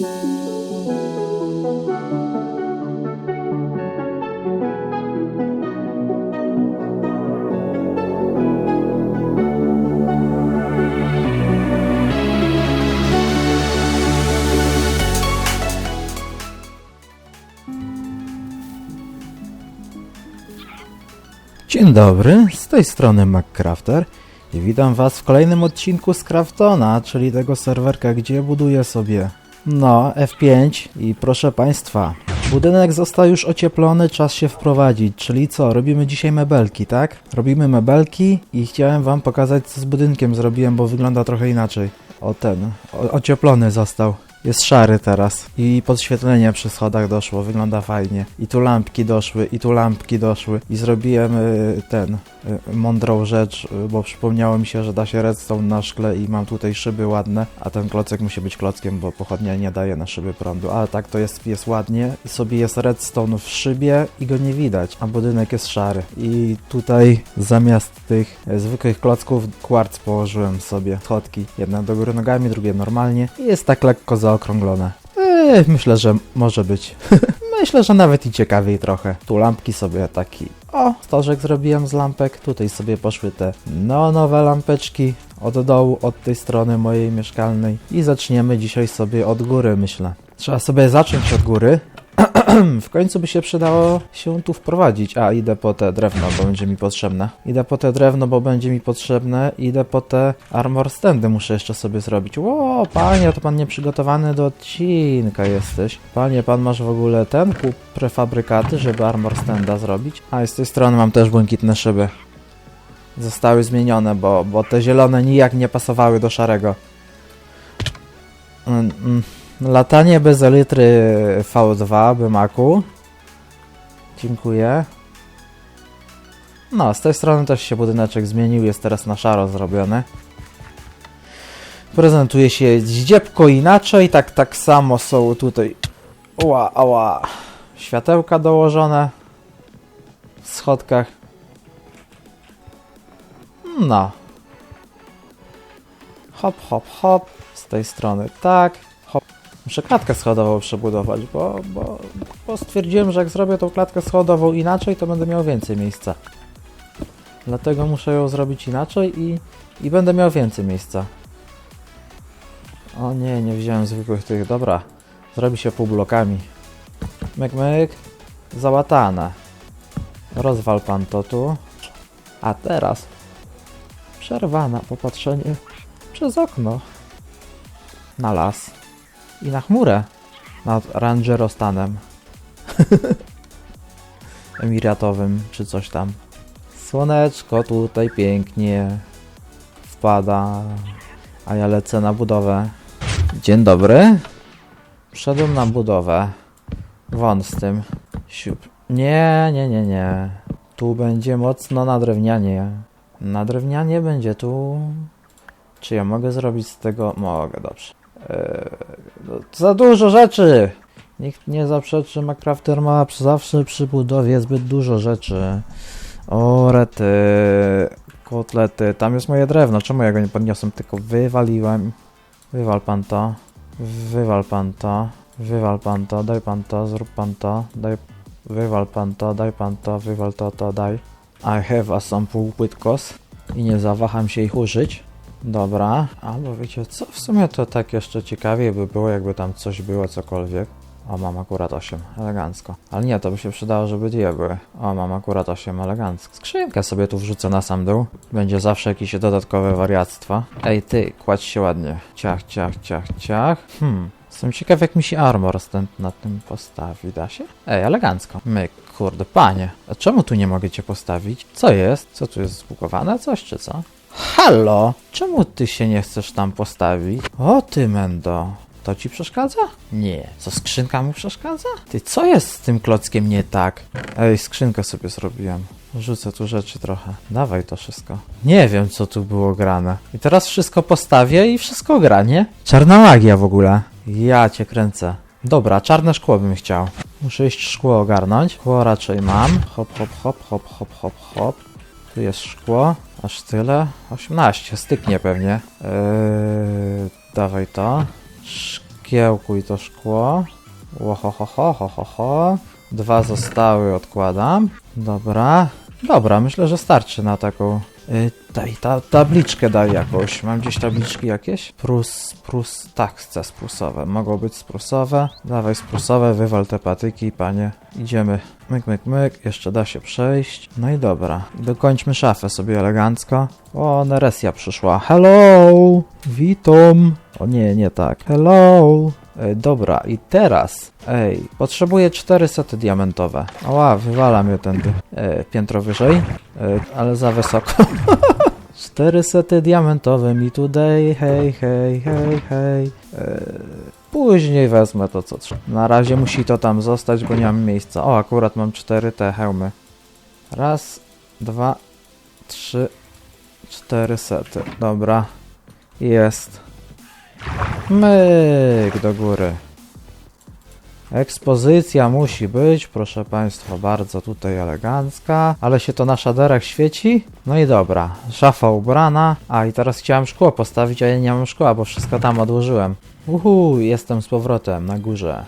Dzień dobry, z tej strony MacCrafter i witam was w kolejnym odcinku z Craftona, czyli tego serwerka, gdzie buduję sobie no F5 i proszę państwa, budynek został już ocieplony, czas się wprowadzić, czyli co, robimy dzisiaj mebelki, tak? Robimy mebelki i chciałem wam pokazać co z budynkiem zrobiłem, bo wygląda trochę inaczej. O ten, o, ocieplony został. Jest szary teraz. I podświetlenie przy schodach doszło, wygląda fajnie. I tu lampki doszły, i tu lampki doszły. I zrobiłem y, ten, mądrą rzecz, y, bo przypomniało mi się, że da się redstone na szkle i mam tutaj szyby ładne, a ten klocek musi być klockiem, bo pochodnia nie daje na szyby prądu. Ale tak to jest, jest ładnie. I sobie jest redstone w szybie i go nie widać, a budynek jest szary. I tutaj zamiast tych e, zwykłych klocków kwarc położyłem sobie schodki. Jedna do góry nogami, drugie normalnie. I jest tak lekko zaokrąglone. Eee, myślę, że może być. Myślę, że nawet i ciekawiej trochę. Tu lampki sobie taki. O, stożek zrobiłem z lampek. Tutaj sobie poszły te neonowe lampeczki od dołu, od tej strony mojej mieszkalnej. I zaczniemy dzisiaj sobie od góry, myślę. Trzeba sobie zacząć od góry. w końcu by się przydało się tu wprowadzić. A, idę po te drewno, bo będzie mi potrzebne. Idę po te drewno, bo będzie mi potrzebne. Idę po te armor standy, muszę jeszcze sobie zrobić. Ło, panie, to pan nieprzygotowany do odcinka jesteś. Panie, pan masz w ogóle ten, kup prefabrykaty, żeby armor standa zrobić. A, z tej strony mam też błękitne szyby. Zostały zmienione, bo, bo te zielone nijak nie pasowały do szarego. Mm, mm. Latanie bez elitry V2 Bymaku. Dziękuję. No, z tej strony też się budyneczek zmienił, jest teraz na szaro zrobiony. Prezentuje się zdziepko inaczej, tak tak samo są tutaj ła, ała, światełka dołożone w schodkach. No. Hop, hop, hop. Z tej strony tak. Muszę klatkę schodową przebudować, bo, bo, bo stwierdziłem, że jak zrobię tą klatkę schodową inaczej, to będę miał więcej miejsca. Dlatego muszę ją zrobić inaczej i, i będę miał więcej miejsca. O nie, nie wziąłem zwykłych tych. Dobra, zrobi się półblokami. Myk, myk. Załatane. Rozwal pan to tu. A teraz przerwana popatrzenie przez okno na las i na chmurę nad rangerostanem emiratowym czy coś tam. Słoneczko tutaj pięknie wpada, a ja lecę na budowę. Dzień dobry. Wszedłem na budowę. Won z tym. Siup. Nie, nie, nie, nie. Tu będzie mocno na drewnianie. Na drewnianie będzie tu. Czy ja mogę zrobić z tego? Mogę, dobrze. Eee, no, za dużo rzeczy! Nikt nie zaprzeczy, Minecrafter ma zawsze przy budowie zbyt dużo rzeczy. O, rety, kotlety, tam jest moje drewno, czemu ja go nie podniosłem, tylko wywaliłem. Wywal pan to, wywal pan to, wywal pan to, daj pan to, zrób pan to, daj, wywal pan to, daj pan to, wywal to, to, daj. I have a some półpłytkos i nie zawaham się ich użyć. Dobra, albo wiecie co, w sumie to tak jeszcze ciekawie by było, jakby tam coś było, cokolwiek. O, mam akurat 8, elegancko. Ale nie, to by się przydało, żeby dwie były. O, mam akurat 8, elegancko. Skrzynkę sobie tu wrzucę na sam dół. Będzie zawsze jakieś dodatkowe wariactwa. Ej, ty, kładź się ładnie. Ciach, ciach, ciach, ciach. Hmm. Jestem ciekaw, jak mi się armor stąd na tym postawi. Da się? Ej, elegancko. Myk, kurde, panie. A czemu tu nie mogę cię postawić? Co jest? Co tu jest zbugowane? Coś czy co? Halo! Czemu ty się nie chcesz tam postawić? O ty, Mendo. To ci przeszkadza? Nie. Co, skrzynka mu przeszkadza? Ty, co jest z tym klockiem nie tak? Ej, skrzynkę sobie zrobiłem. Rzucę tu rzeczy trochę. Dawaj to wszystko. Nie wiem, co tu było grane. I teraz wszystko postawię i wszystko gra, nie? Czarna magia w ogóle. Ja cię kręcę. Dobra, czarne szkło bym chciał. Muszę iść szkło ogarnąć. Szkło raczej mam. Hop, hop, hop, hop, hop, hop, hop. Tu jest szkło. Aż tyle? 18. Styknie pewnie. Eee, dawaj to. szkiełkuj to szkło. Ło, ho, ho, ho, ho, ho, ho. Dwa zostały, odkładam. Dobra. Dobra, myślę, że starczy na taką... Y, daj, ta, tabliczkę daj jakąś. Mam gdzieś tabliczki jakieś? Prus, prus, tak, chcę sprusowe. Mogą być sprusowe. Dawaj sprusowe, wywal te patyki, panie. Idziemy. Myk, myk, myk. Jeszcze da się przejść. No i dobra. Dokończmy szafę sobie elegancko. O, Neresja przyszła. Hello! Witam! O nie, nie tak. Hello! E, dobra, i teraz, ej, potrzebuję cztery sety diamentowe. Ała, wywala mnie tędy. E, piętro wyżej, e, ale za wysoko. cztery sety diamentowe mi tutaj, hej, hej, hej, hej. Później wezmę to, co trzeba. Na razie musi to tam zostać, bo nie mam miejsca. O, akurat mam cztery te hełmy. Raz, dwa, trzy, cztery sety. Dobra, jest. Myk do góry. Ekspozycja musi być, proszę Państwa, bardzo tutaj elegancka, ale się to na szaderach świeci. No i dobra, szafa ubrana. A i teraz chciałem szkło postawić, a ja nie mam szkła, bo wszystko tam odłożyłem. Uhu, jestem z powrotem na górze.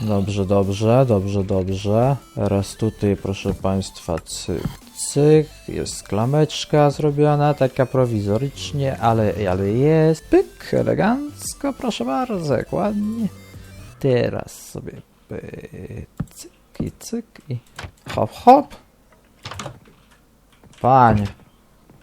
Dobrze, dobrze, dobrze, dobrze. Teraz tutaj, proszę Państwa, cyk, cyk. Jest klameczka zrobiona, taka prowizorycznie, ale, ale jest. Pyk, elegancko, proszę bardzo, ładnie. Teraz sobie cyk i cyk i hop, hop. Panie,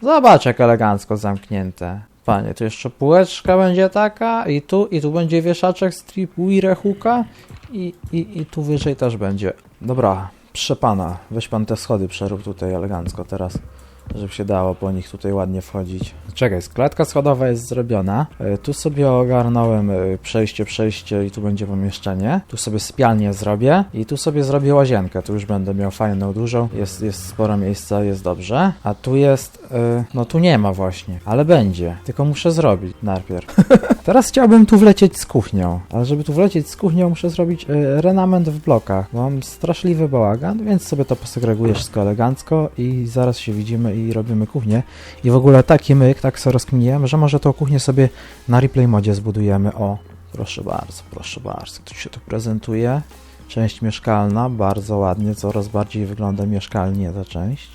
zobacz jak elegancko zamknięte. Panie, tu jeszcze półeczka będzie taka i tu, i tu będzie wieszaczek z tripwire hooka i, i, i tu wyżej też będzie. Dobra, proszę pana, weź pan te schody przerób tutaj elegancko teraz, żeby się dało po nich tutaj ładnie wchodzić. Czekaj, klatka schodowa jest zrobiona. E, Tu sobie ogarnąłem e, przejście, przejście i tu będzie pomieszczenie. Tu sobie sypialnię zrobię i tu sobie zrobię łazienkę. Tu już będę miał fajną, dużą. Jest, jest sporo miejsca, jest dobrze. A tu jest, e, no tu nie ma właśnie, ale będzie. Tylko muszę zrobić najpierw. Teraz chciałbym tu wlecieć z kuchnią, ale żeby tu wlecieć z kuchnią muszę zrobić renament w blokach. Mam straszliwy bałagan, więc sobie to posegreguję wszystko elegancko i zaraz się widzimy i robimy kuchnię. I w ogóle taki myk, tak sobie rozkminiłem, że może tą kuchnię sobie na replay modzie zbudujemy. O, proszę bardzo, proszę bardzo. Tu się to prezentuje. Część mieszkalna, bardzo ładnie, coraz bardziej wygląda mieszkalnie ta część.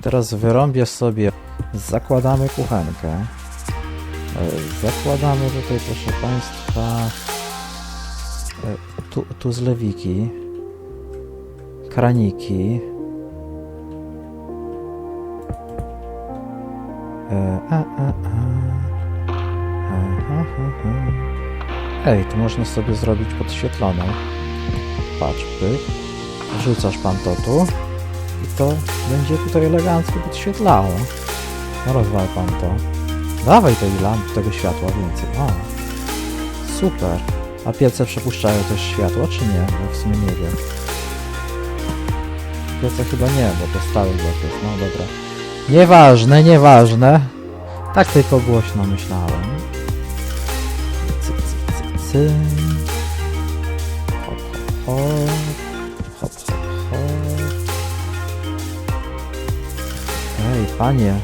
Teraz wyrąbię sobie, zakładamy kuchenkę. E, Zakładamy tutaj, proszę Państwa, e, tu, tu zlewiki, kraniki. Aha. Ej, tu można sobie zrobić podświetloną. Patrz, pyk. Rzucasz pan to tu i to będzie tutaj elegancko podświetlało. No rozwal pan to. Dawaj tej lamp, tego światła więcej. O, super. A piece przepuszczają też światło, czy nie? Bo w sumie nie wiem. Piece chyba nie, bo to stały blok jest. No dobra. Nieważne, nieważne. Tak tylko głośno myślałem. Cyk, cyk. Hop, hop, hop. Hop, hop, hop. Ej, panie.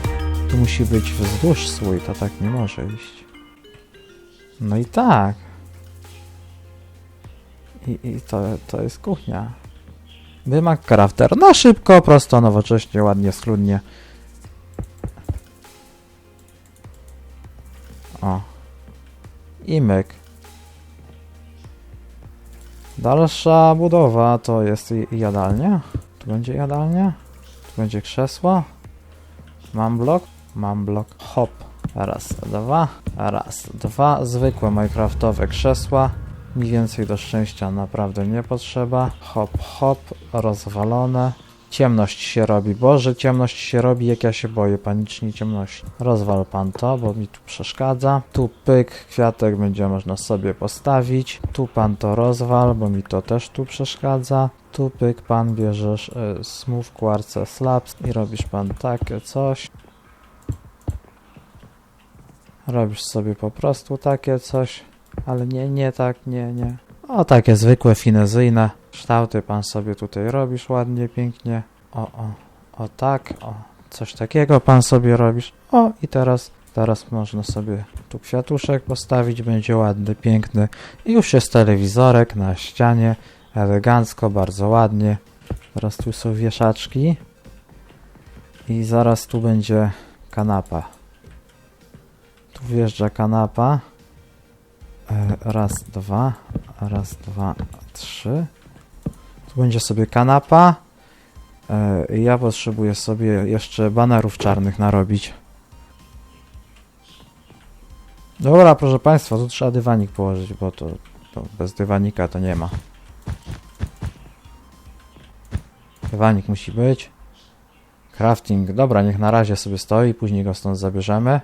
Tu musi być wzdłuż słój, to tak nie może iść. No i tak. I, i to, to jest kuchnia. Wymag crafter. No szybko, prosto, nowocześnie, ładnie, schludnie. O. I myk. Dalsza budowa to jest jadalnia. Tu będzie jadalnia. Tu będzie krzesło. Mam blok? Mam blok. Hop. Raz, dwa. Raz, dwa. Zwykłe minecraftowe krzesła. Nic więcej do szczęścia naprawdę nie potrzeba. Hop, hop. Rozwalone. Ciemność się robi. Boże, ciemność się robi, jak ja się boję panicznie ciemności. Rozwal pan to, bo mi tu przeszkadza. Tu pyk, kwiatek będzie można sobie postawić. Tu pan to rozwal, bo mi to też tu przeszkadza. Tu pyk, pan bierzesz y, smooth quartz slabs i robisz pan takie coś. Robisz sobie po prostu takie coś, ale nie, nie tak, nie, nie. O, takie zwykłe, finezyjne kształty pan sobie tutaj robisz ładnie, pięknie. O, o, o tak, o, coś takiego pan sobie robisz. O, i teraz Teraz można sobie tu kwiatuszek postawić, będzie ładny, piękny. I już jest telewizorek na ścianie, elegancko, bardzo ładnie. Teraz tu są wieszaczki. I zaraz tu będzie kanapa. Tu wjeżdża kanapa. E, Raz, dwa, raz, dwa, trzy. Będzie sobie kanapa. E, Ja potrzebuję sobie jeszcze banerów czarnych narobić. Dobra, proszę Państwa, tu trzeba dywanik położyć, bo to, to bez dywanika to nie ma. Dywanik musi być. Crafting, dobra, niech na razie sobie stoi, później go stąd zabierzemy.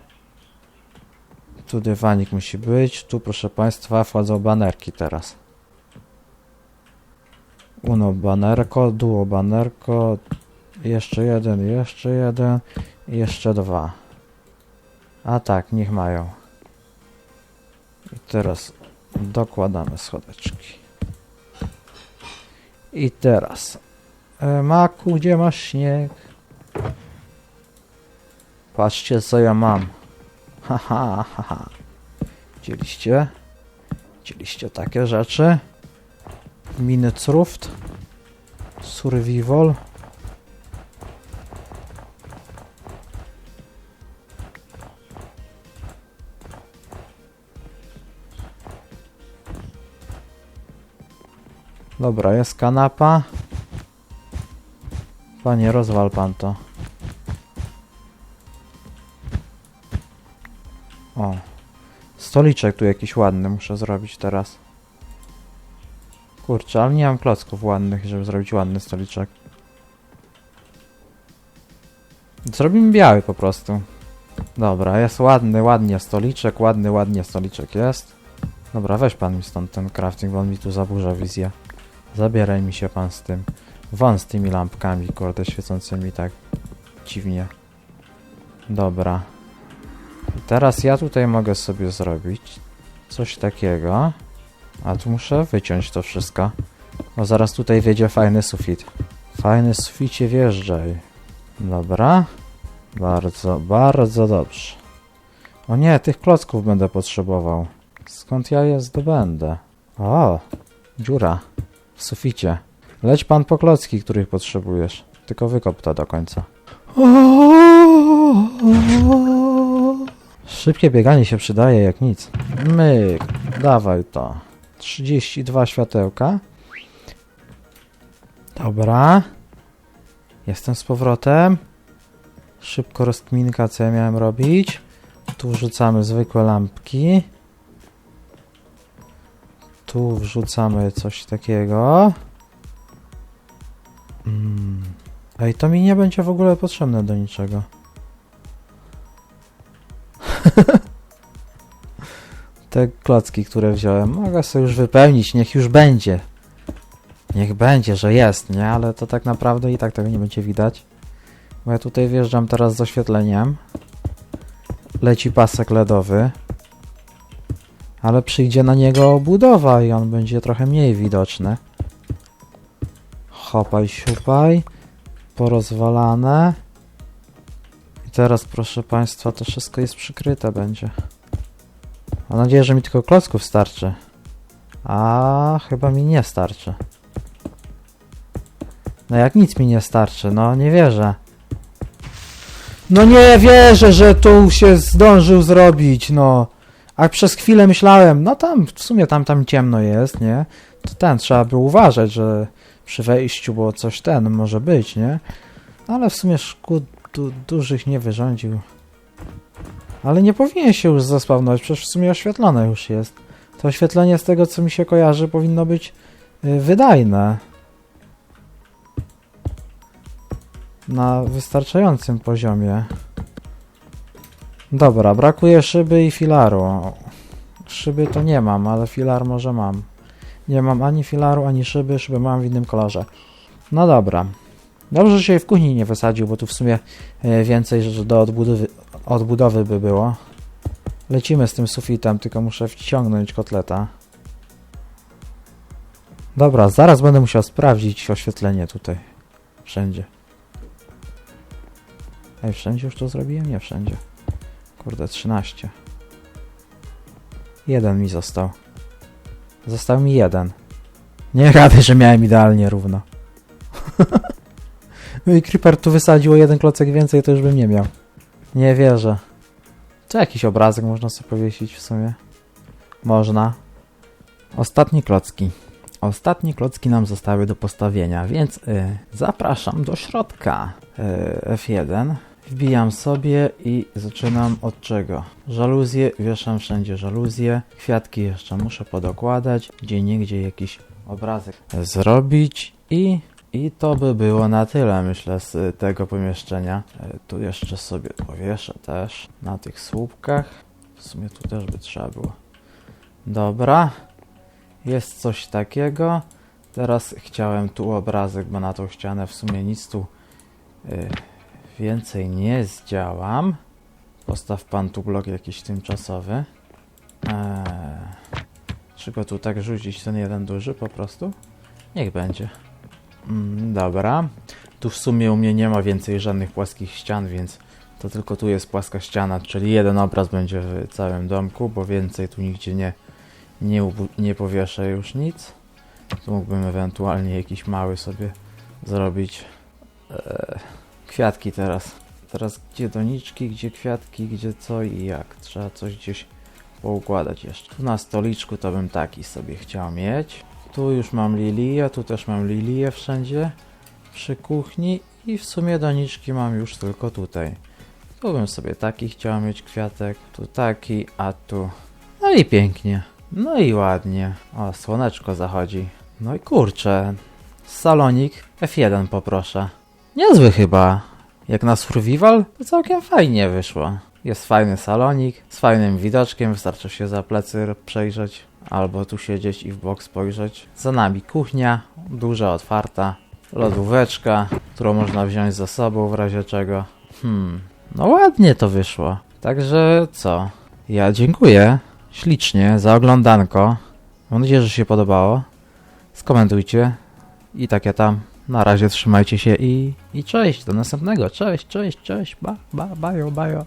Tu dywanik musi być, tu proszę Państwa wchodzą banerki teraz. Uno banerko, duo banerko, jeszcze jeden, jeszcze jeden jeszcze dwa. A tak, niech mają. I teraz dokładamy schodeczki. I teraz. E, Maku, gdzie masz śnieg? Patrzcie, co ja mam. Haha, haha. Widzieliście? Widzieliście takie rzeczy? Minecraft. Survival. Dobra, jest kanapa. Panie, rozwal pan to. O. Stoliczek tu jakiś ładny muszę zrobić teraz. Kurczę, ale nie mam klocków ładnych, żeby zrobić ładny stoliczek. Zrobimy biały po prostu. Dobra, jest ładny, ładnie stoliczek, ładny, ładnie stoliczek jest. Dobra, weź pan mi stąd ten crafting, bo on mi tu zaburza wizję. Zabieraj mi się pan z tym. Won z tymi lampkami, kurde, świecącymi tak dziwnie. Dobra. Teraz ja tutaj mogę sobie zrobić coś takiego. A tu muszę wyciąć to wszystko. Bo zaraz tutaj wiedzie fajny sufit. Fajny suficie wjeżdżaj. Dobra. Bardzo, bardzo dobrze. O nie, tych klocków będę potrzebował. Skąd ja je zdobędę? O, dziura w suficie. Leć pan po klocki, których potrzebujesz. Tylko wykop to do końca. Szybkie bieganie się przydaje jak nic. Myk, dawaj to. 32 światełka. Dobra. Jestem z powrotem. Szybko rozkminka, co ja miałem robić. Tu wrzucamy zwykłe lampki. Tu wrzucamy coś takiego. Mm. Ej, to mi nie będzie w ogóle potrzebne do niczego. Te klocki, które wziąłem, mogę sobie już wypełnić, niech już będzie. Niech będzie, że jest, nie? Ale to tak naprawdę i tak tego nie będzie widać. Bo ja tutaj wjeżdżam teraz z oświetleniem. Leci pasek LEDowy. Ale przyjdzie na niego budowa i on będzie trochę mniej widoczny. Hopaj, siupaj. Porozwalane. I teraz, proszę Państwa, to wszystko jest przykryte będzie. Mam nadzieję, że mi tylko klocków starczy. A chyba mi nie starczy. No jak nic mi nie starczy, no nie wierzę. No nie wierzę, że tu się zdążył zrobić, no. A przez chwilę myślałem, no tam, w sumie tam, tam ciemno jest, nie? To ten, trzeba by uważać, że przy wejściu, bo coś ten może być, nie? Ale w sumie szkód du dużych nie wyrządził. Ale nie powinien się już zaspawnować, przecież w sumie oświetlone już jest. To oświetlenie z tego, co mi się kojarzy, powinno być y, wydajne. Na wystarczającym poziomie. Dobra, brakuje szyby i filaru. Szyby to nie mam, ale filar może mam. Nie mam ani filaru, ani szyby, szyby mam w innym kolorze. No dobra. Dobrze, że się w kuchni nie wysadził, bo tu w sumie e, więcej rzeczy do odbudowy, odbudowy by było. Lecimy z tym sufitem, tylko muszę wciągnąć kotleta. Dobra, zaraz będę musiał sprawdzić oświetlenie tutaj. Wszędzie. Ej, wszędzie już to zrobiłem? Nie wszędzie. Kurde, 13. Jeden mi został. Został mi jeden. Nie rady, że miałem idealnie równo. no i Creeper tu wysadziło jeden klocek więcej, to już bym nie miał. Nie wierzę. Czy jakiś obrazek można sobie powiesić w sumie? Można. Ostatnie klocki. Ostatnie klocki nam zostały do postawienia, więc y, zapraszam do środka. Y, F1. Wbijam sobie i zaczynam od czego? Żaluzje, wieszam wszędzie żaluzje. Kwiatki jeszcze muszę podokładać. Gdzie niegdzie jakiś obrazek zrobić i i to by było na tyle, myślę, z y, tego pomieszczenia. E, Tu jeszcze sobie powieszę też na tych słupkach. W sumie tu też by trzeba było. Dobra. Jest coś takiego. Teraz chciałem tu obrazek, bo na tą ścianę w sumie nic tu y, więcej nie zdziałam. Postaw pan tu blok jakiś tymczasowy. Eee, czy go tu tak rzucić, ten jeden duży po prostu? Niech będzie. Mm, dobra. Tu w sumie u mnie nie ma więcej żadnych płaskich ścian, więc to tylko tu jest płaska ściana, czyli jeden obraz będzie w całym domku, bo więcej tu nigdzie nie, nie, nie powieszę już nic. Tu mógłbym ewentualnie jakiś mały sobie zrobić. Eee, kwiatki teraz. Teraz gdzie doniczki, gdzie kwiatki, gdzie co i jak. Trzeba coś gdzieś poukładać jeszcze. Tu na stoliczku to bym taki sobie chciał mieć. Tu już mam lilię, tu też mam lilię wszędzie przy kuchni i w sumie doniczki mam już tylko tutaj. Tu bym sobie taki chciał mieć kwiatek, tu taki, a tu... No i pięknie. No i ładnie. O, słoneczko zachodzi. No i kurczę. Salonik F1 poproszę. Niezły chyba. Jak na survival, to całkiem fajnie wyszło. Jest fajny salonik, z fajnym widoczkiem, wystarczy się za plecy przejrzeć, albo tu siedzieć i w bok spojrzeć. Za nami kuchnia, duża, otwarta, lodóweczka, którą można wziąć za sobą w razie czego. Hmm, no ładnie to wyszło. Także co? Ja dziękuję ślicznie za oglądanko. Mam nadzieję, że się podobało. Skomentujcie i tak ja tam. Na razie trzymajcie się i, i cześć, do następnego. Cześć, cześć, cześć, ba, ba, bajo, bajo.